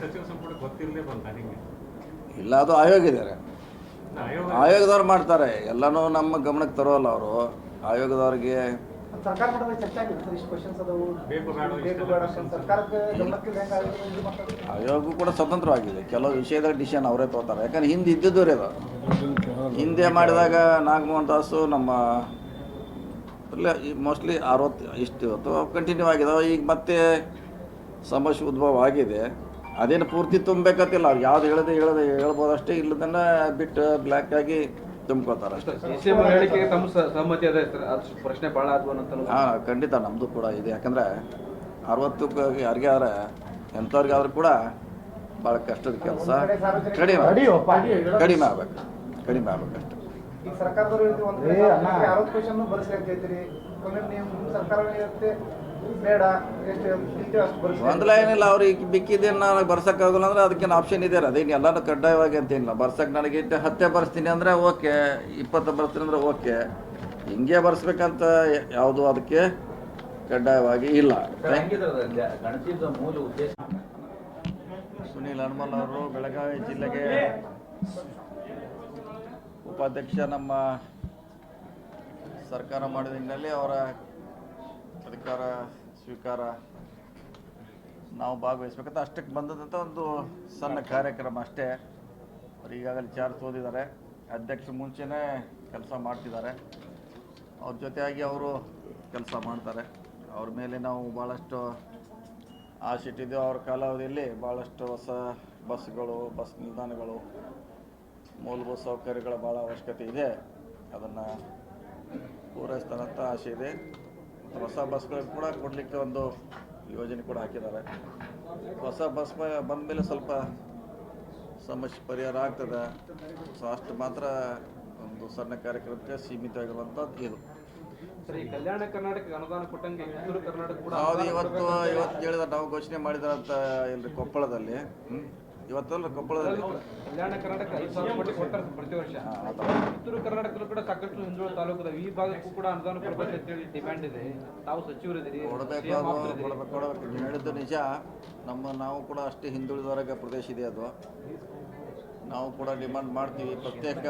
ಸಚಿವ ಸಂಪುಟ ಬಂತ ನಿಮಗೆ ಇಲ್ಲ ಅದು ಆಯೋಗ ಇದ್ದಾರೆ ಆಯೋಗ ಆಯೋಗದವ್ರು ಮಾಡ್ತಾರೆ. ಎಲ್ಲನೂ ನಮ್ಮ ಗಮನಕ್ಕೆ ತರೋಲ್ಲ ಅವರು. ಆಯೋಗದವ್ರಿಗೆ ಸರ್ಕಾರ ಮಟ್ಟದಲ್ಲಿ ಚರ್ಚೆ ಆಗಿದೆ ಸರ್ ಇಷ್ಟು ಕ್ವಶನ್ಸ್ ಅದಾವು. ಬೇಕು ಬೇಡ ಬೇಕು ಬೇಡ ಸರ್ಕಾರಕ್ಕೆ ಗಮನಕ್ಕೆ ಆಯೋಗ ಕೂಡ ಸ್ವತಂತ್ರವಾಗಿದೆ. ಕೆಲವು ವಿಷಯದ ಡಿಸಿಷನ್ ಅವರೇ ತಗೋತಾರೆ. ಯಾಕಂದ್ರೆ ಹಿಂದೆ ಇದ್ದಿದ್ದವ್ರೆ ಅದು. ಹಿಂದೆ ಮಾಡಿದಾಗ ನಾಗಮೋಹನ್ ದಾಸು ನಮ್ಮ ಇಲ್ಲ ಮೋಸ್ಟ್ಲಿ ಅರವತ್ತು ಇಷ್ಟು ಇವತ್ತು ಕಂಟಿನ್ಯೂ ಆಗಿದಾವೆ ಈಗ ಮತ್ತೆ ಸಮಸ್ಯೆ ಉದ್ಭವ ಆಗಿದೆ. ಅದೇನು ಪೂರ್ತಿ ತುಂಬಬೇಕಂತಿಲ್ಲ ಅವ್ರು ಯಾವ್ದು ಹೇಳದೆ ಹೇಳದೆ ಹೇಳ್ಬೋದಷ್ಟೇ ಇಲ್ಲದನ್ನ ಬಿಟ್ಟು ಬ್ಲ್ಯಾಕ್ ಆಗಿ ತುಂಬ್ಕೋತಾರೆ ಅಷ್ಟೇ. ಪ್ರಶ್ನೆ ಭಾಳ ಹಾಂ ಖಂಡಿತ ನಮ್ಮದು ಕೂಡ ಇದೆ. ಯಾಕಂದರೆ ಅರವತ್ತಕ್ಕೆ ಯಾರಿಗೆ ಆದ್ರೆ ಎಂಥವ್ರಿಗೆ ಆದ್ರೂ ಕೂಡ ಭಾಳ ಕಷ್ಟದ ಕೆಲಸ. ಕಡಿಮೆ ಕಡಿಮೆ ಆಗ್ಬೇಕು. ಕಡಿಮೆ ಆಗ್ಬೇಕು ಅಷ್ಟು ಈಗ ಸರ್ಕಾರದವರು ಅರವತ್ತು ನೀವು ಸರ್ಕಾರ ಬೇಡ ಎಷ್ಟು ಇಲ್ಲ ಅಷ್ಟು ಬರ್ಸಿ ಗೊಂದಲ ಏನಿಲ್ಲ ಅವ್ರಿಗೆ ಬಿಕ್ಕಿದ್ದೇನು ನಾನು ಬರ್ಸೋಕ್ಕಾಗಲ್ಲ ಅಂದ್ರೆ ಅದಕ್ಕೇನು ಆಪ್ಷನ್ ಇದೆ ಅದೇನು ಎಲ್ಲನೂ ಕಡ್ಡಾಯವಾಗಿ ಅಂತೇನಿಲ್ಲ ಬರ್ಸಕ್ಕೆ ನನಗೆ ಇಟ್ಟು ಹತ್ತೆ ಬರ್ಸ್ತೀನಿ ಅಂದರೆ ಓಕೆ ಇಪ್ಪತ್ತು ಬರ್ಸ್ತೀನಿ ಅಂದ್ರೆ ಓಕೆ. ಹಿಂಗೆ ಬರ್ಸ್ಬೇಕಂತ ಯಾವುದು ಅದಕ್ಕೆ ಕಡ್ಡಾಯವಾಗಿ ಇಲ್ಲ. ಸುನಿಲ್ ಮೂಲ ಉದ್ದೇಶ? ಸುನೀಲ್ ಹನುಮಲ್ ಅವರು ಬೆಳಗಾವಿ ಜಿಲ್ಲೆಗೆ ಉಪಾಧ್ಯಕ್ಷ ನಮ್ಮ ಸರ್ಕಾರ ಮಾಡಿದ ಹಿನ್ನೆಲೆ ಅವರ ಅಧಿಕಾರ ಸ್ವೀಕಾರ ನಾವು ಭಾಗವಹಿಸ್ಬೇಕಂತ ಅಷ್ಟಕ್ಕೆ ಬಂದದಂತ ಒಂದು ಸಣ್ಣ ಕಾರ್ಯಕ್ರಮ ಅಷ್ಟೇ. ಅವ್ರು ಈಗಾಗಲೇ ಚಾರ್ಜ್ ಓದಿದ್ದಾರೆ ಅಧ್ಯಕ್ಷ ಮುಂಚೆನೇ ಕೆಲಸ ಮಾಡ್ತಿದ್ದಾರೆ. ಅವ್ರ ಜೊತೆಯಾಗಿ ಅವರು ಕೆಲಸ ಮಾಡ್ತಾರೆ. ಅವ್ರ ಮೇಲೆ ನಾವು ಭಾಳಷ್ಟು ಆಸೆ ಇಟ್ಟಿದ್ದೇವೆ. ಅವ್ರ ಕಾಲಾವಧಿಯಲ್ಲಿ ಭಾಳಷ್ಟು ಹೊಸ ಬಸ್ಗಳು ಬಸ್ ನಿಲ್ದಾಣಗಳು, ಮೂಲಭೂತ ಸೌಕರ್ಯಗಳ ಭಾಳ ಅವಶ್ಯಕತೆ ಇದೆ. ಅದನ್ನು ಪೂರೈಸ್ತಾರಂತ ಆಸೆ ಇದೆ. ಹೊಸ ಬಸ್ಗಳಿಗೆ ಕೂಡ ಕೊಡಲಿಕ್ಕೆ ಒಂದು ಯೋಜನೆ ಕೂಡ ಹಾಕಿದ್ದಾರೆ. ಹೊಸ ಬಸ್ ಬಂದ ಮೇಲೆ ಸ್ವಲ್ಪ ಸಮಸ್ಯೆ ಪರಿಹಾರ ಆಗ್ತದೆ. ಸೊ ಅಷ್ಟು ಮಾತ್ರ ಒಂದು ಸಣ್ಣ ಕಾರ್ಯಕ್ರಮಕ್ಕೆ ಸೀಮಿತವಾಗಿರುವಂಥದ್ದು ಇದು. ಕಲ್ಯಾಣ ಕರ್ನಾಟಕ ಅನುದಾನ ಕೊಟ್ಟಂಗೆ ಉತ್ತರ ಕರ್ನಾಟಕ ಕೂಡ ಹೌದು ಇವತ್ತು ಇವತ್ತು ಹೇಳಿದ ನಾವು ಘೋಷಣೆ ಮಾಡಿದಾರಂತ ಇಲ್ರಿ ಕೊಪ್ಪಳದಲ್ಲಿ. ಇವತ್ತಲ್ಲ ಕೊಪ್ಪಳದಲ್ಲಿ. ಕಲ್ಯಾಣ ಕರ್ನಾಟಕ ಐದು ಸಾವಿರ ಕೋಟಿ ಕೊಡ್ತಾರೆ ಪ್ರತಿ ವರ್ಷ. ಉತ್ತರ ಕರ್ನಾಟಕದಲ್ಲೂ ಕೂಡ ಸಾಕಷ್ಟು ಹಿಂದುಳಿದ ತಾಲೂಕು ಅದಾವೆ. ಈ ಭಾಗಕ್ಕೂ ಕೂಡ ಅನುದಾನ ಕೊಡ್ತೈತಿ ಅಂತ ಹೇಳಿ ಡಿಮ್ಯಾಂಡ್ ಇದೆ. ತಾವು ಸಚಿವರಿದ್ದೀರಿ ಕೊಡಬೇಕು ಕೊಡಬೇಕು ಕೊಡಬೇಕು. ನೀವು ಹೇಳಿದ್ದು ನಿಜ. ನಮ್ಮ ನಾವು ಕೂಡ ಅಷ್ಟೇ ಹಿಂದುಳಿದವರೆಗೆ ಪ್ರದೇಶ ಇದೆ ಅದು. ನಾವು ಕೂಡ ಡಿಮ್ಯಾಂಡ್ ಮಾಡ್ತೀವಿ. ಪ್ರತ್ಯೇಕ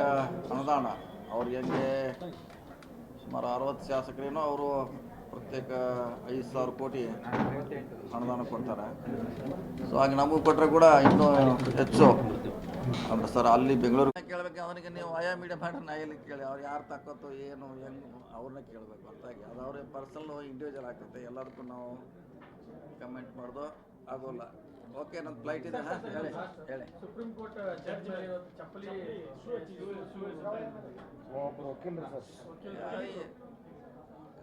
ಅನುದಾನ. ಅವ್ರಿಗೆ ಹೆಂಗೆ ಸುಮಾರು ಅರವತ್ತು ಶಾಸಕರೇನೋ ಅವರು ಪ್ರತ್ಯೇಕ ಐದು ಸಾವಿರ ಕೋಟಿ ಅನುದಾನ ಕೊಡ್ತಾರೆ ಸೊ ಹಾಗೆ ನಮಗೂ ಕೊಟ್ಟರೆ ಕೂಡ ಇನ್ನೂ ಹೆಚ್ಚು ಅಂದ್ರೆ ಸರ್ ಅಲ್ಲಿ ಬೆಂಗಳೂರು ಕೇಳಬೇಕು ಅವನಿಗೆ ನೀವು ಆಯಾ ಮೀಡಿಯಾ ಮಾಡಿ ನಾ ಎಲ್ಲಿ ಕೇಳಿ ಅವ್ರು ಯಾರು ತಕ್ಕೋತು ಏನು ಹೆಂಗೆ ಅವ್ರನ್ನ ಕೇಳಬೇಕು ಹೊರತಾಗಿ ಅದು ಅವ್ರಿಗೆ ಪರ್ಸನಲ್ ಇಂಡಿವಿಜುವಲ್ ಆಗ್ತೈತೆ ಎಲ್ಲದಕ್ಕೂ ನಾವು ಕಮೆಂಟ್ ಮಾಡೋದು ಆಗೋಲ್ಲ ಓಕೆ ನನ್ನ ಫ್ಲೈಟ್ ಇದೆ ಹೇಳಿ ಹೇಳಿ ಸುಪ್ರೀಂ ಕೋರ್ಟ್ ಜಡ್ಜ್ ಮೇಲೆ ಇವತ್ತು ಚಪ್ಪಲಿ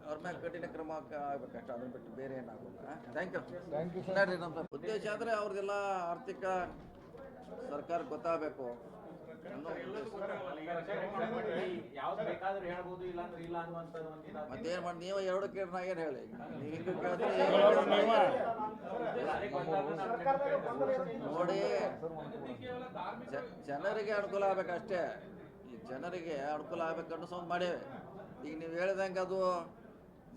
ಅವ್ರ ಮ್ಯಾಗ ಕಠಿಣ ಕ್ರಮ ಆಗ್ಬೇಕಷ್ಟ. ಅದನ್ನ ಬಿಟ್ಟು ಬೇರೆ ಏನಾಗೋಲ್ಲ. Thank you thank you sir ನಮ್ಮ ಉದ್ದೇಶ ಆದರೆ ಅವ್ರದ್ದೆಲ್ಲ ಆರ್ಥಿಕ ಸರ್ಕಾರ ಗೊತ್ತಾಗಬೇಕು. ಒಂದು. ಮತ್ತೇನ್ ಮಾಡಿ ನೀವು ಎರಡು ಕೇಳಿ ನಾ ಏನು ಹೇಳಿ? ನೀವು ಕೇಳಿದ್ರೆ. ನೋಡಿ ಜನರಿಗೆ ಅನುಕೂಲ ಆಗ್ಬೇಕಷ್ಟೇ. ಈ ಜನರಿಗೆ ಅನುಕೂಲ ಆಗ್ಬೇಕನ್ನೋ ಸೌಂಡ್ ಮಾಡೇವೆ. ಈಗ ನೀವು ಹೇಳ್ದಂಗೆ ಅದು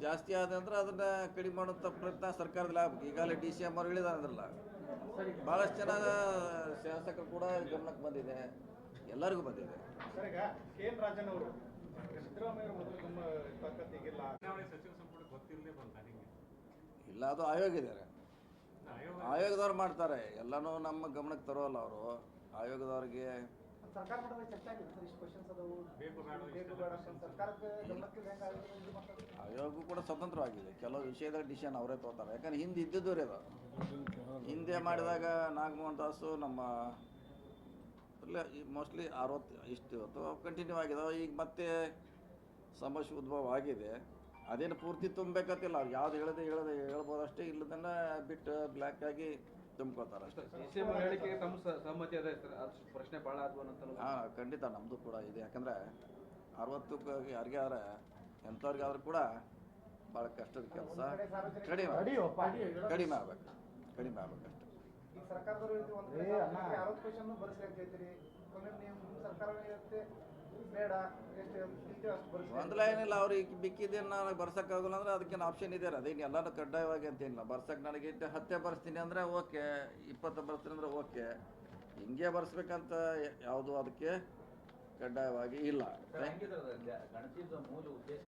ಜಾಸ್ತಿ ಆದ ನಂತರ ಅದನ್ನ ಕಡಿಮೆ ಮಾಡುವಂಥ ಪ್ರಯತ್ನ ಸರ್ಕಾರದಲ್ಲಿ ಆಗ್ಬೇಕು. ಈಗಾಗಲೇ ಡಿ ಸಿ ಎಂ ಅವ್ರು ಹೇಳಿದಾರಲ್ಲ ಭಾಳಷ್ಟು ಜನ ಶಾಸಕರು ಕೂಡ ಗಮನಕ್ಕೆ ಬಂದಿದೆ. ಎಲ್ಲರಿಗೂ ಬಂದಿದೆ. ಇಲ್ಲ ಅದು ಆಯೋಗ ಇದ್ದಾರೆ. ಆಯೋಗ ಆಯೋಗದವ್ರು ಮಾಡ್ತಾರೆ. ಎಲ್ಲನೂ ನಮ್ಮ ಗಮನಕ್ಕೆ ತರೋಲ್ಲ ಅವರು. ಆಯೋಗದವ್ರಿಗೆ ಸರ್ಕಾರ ಮಟ್ಟದಲ್ಲಿ ಚರ್ಚೆ ಆಗಿದೆ ಸರ್ ಇಷ್ಟು ಕ್ವಶನ್ಸ್ ಅದಾವು. ಬೇಕು ಬೇಡ ಬೇಕು ಬೇಡ ಸರ್ಕಾರಕ್ಕೆ ಗಮನಕ್ಕೆ ಕೂಡ ಸ್ವತಂತ್ರವಾಗಿದೆ. ಕೆಲವು ವಿಷಯದ ಡಿಸಿಷನ್ ಅವರೇ ತಗೋತಾರೆ. ಯಾಕಂದ್ರೆ ಹಿಂದೆ ಇದ್ದಿದ್ದವರೇ ಅದು ಹಿಂದೆ ಮಾಡಿದಾಗ ನಾಗಮೋಹನ್ ದಾಸು ನಮ್ಮ ಇಲ್ಲ ಮೋಸ್ಟ್ಲಿ ಅರವತ್ತು ಇಷ್ಟು ಇವತ್ತು ಕಂಟಿನ್ಯೂ ಆಗಿದಾವೆ ಈಗ ಮತ್ತೆ ಸಮಸ್ಯೆ ಉದ್ಭವ ಆಗಿದೆ. ಅದೇನು ಪೂರ್ತಿ ತುಂಬಬೇಕಂತಿಲ್ಲ ಅವ್ರು ಯಾವ್ದು ಹೇಳದೆ ಹೇಳದೆ ಹೇಳ್ಬೋದಷ್ಟೇ. ಇಲ್ಲದನ್ನ ಬಿಟ್ಟು ಬ್ಲ್ಯಾಕ್ ಆಗಿ ತುಂಬ್ಕೋತಾರೆ ಅಷ್ಟೇ. ಪ್ರಶ್ನೆ ಭಾಳ ಹಾಂ ಖಂಡಿತ ನಮ್ಮದು ಕೂಡ ಇದೆ. ಯಾಕಂದ್ರೆ ಅರವತ್ತಕ್ಕೆ ಯಾರಿಗೆ ಆದ್ರೆ ಎಂಥವ್ರಿಗೆ ಆದ್ರೂ ಕೂಡ ಭಾಳ ಕಷ್ಟದ ಕೆಲಸ. ಕಡಿಮೆ ಕಡಿಮೆ ಆಗ್ಬೇಕು. ಕಡಿಮೆ ಆಗ್ಬೇಕು ಅಷ್ಟೇ. ಸರ್ಕಾರದವರು ಅರವತ್ತು ನೀವು ಸರ್ಕಾರ ಇರುತ್ತೆ ಬೇಡ ಎಷ್ಟು ಗೊಂದಲ ಏನಿಲ್ಲ ಅವ್ರಿಗೆ ಬಿಕ್ಕಿದ್ದೇನು ನಾನು ಬರ್ಸೋಕ್ಕಾಗಲ್ಲ ಅಂದ್ರೆ ಅದಕ್ಕೇನು ಆಪ್ಷನ್ ಇದೆ ಅದೇನು ಎಲ್ಲಾನು ಕಡ್ಡಾಯವಾಗಿ ಅಂತೇನಿಲ್ಲ ಬರ್ಸಕ್ಕೆ ನನಗೆ ಇಟ್ಟು ಹತ್ತೆ ಬರ್ಸ್ತೀನಿ ಅಂದ್ರೆ ಓಕೆ ಇಪ್ಪತ್ತು ಬರ್ಸ್ತೀನಿ ಅಂದ್ರೆ ಓಕೆ. ಹಿಂಗೆ ಬರ್ಸ್ಬೇಕಂತ ಯಾವುದು ಅದಕ್ಕೆ ಕಡ್ಡಾಯವಾಗಿ ಇಲ್ಲ.